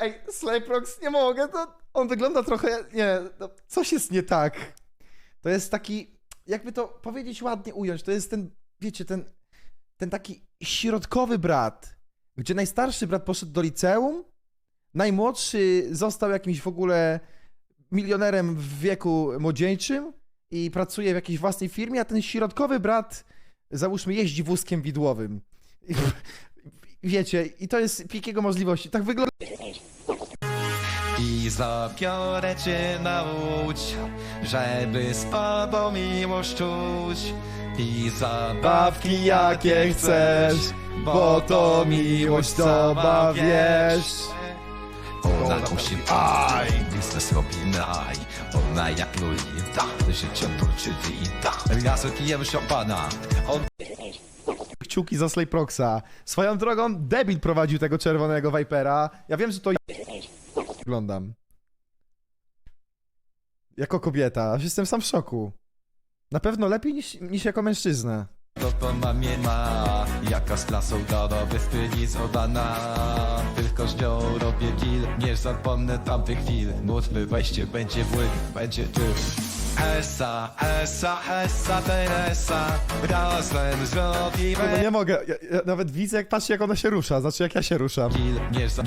ej, Slayprox, nie mogę, to on wygląda trochę, nie, no, coś jest nie tak. To jest taki, jakby to powiedzieć ładnie ująć, to jest ten, wiecie, ten, ten taki środkowy brat, gdzie najstarszy brat poszedł do liceum, najmłodszy został jakimś w ogóle milionerem w wieku młodzieńczym i pracuje w jakiejś własnej firmie, a ten środkowy brat, załóżmy, jeździ wózkiem widłowym. Wiecie, i to jest pik jego możliwości. Tak wygląda I zabiorę cię na łódź, żeby z tobą miłość czuć. I zabawki jakie chcesz, bo to miłość co wiesz. Ona musi aj, biznes robi naj Ona jak Lolita, życie toczy wita Razem pijemy szampana On kciuki za Slayproxa. Swoją drogą, debil prowadził tego czerwonego Vipera. Ja wiem, że to wyglądam. Jako kobieta. Jestem sam w szoku. Na pewno lepiej niż, niż jako mężczyzna. to po mamie ma Jaka z klasą do wyspy nic oddana Tylko z nią robię kill Nie zapomnę tamtych chwil Mówmy wejście, będzie błyk, będzie ty Esa, esa, esa, Teresa Razem No zrobimy nie mogę. Ja, ja nawet widzę, jak patrzcie, jak ona się rusza. Znaczy, jak ja się ruszam. kill Nie za...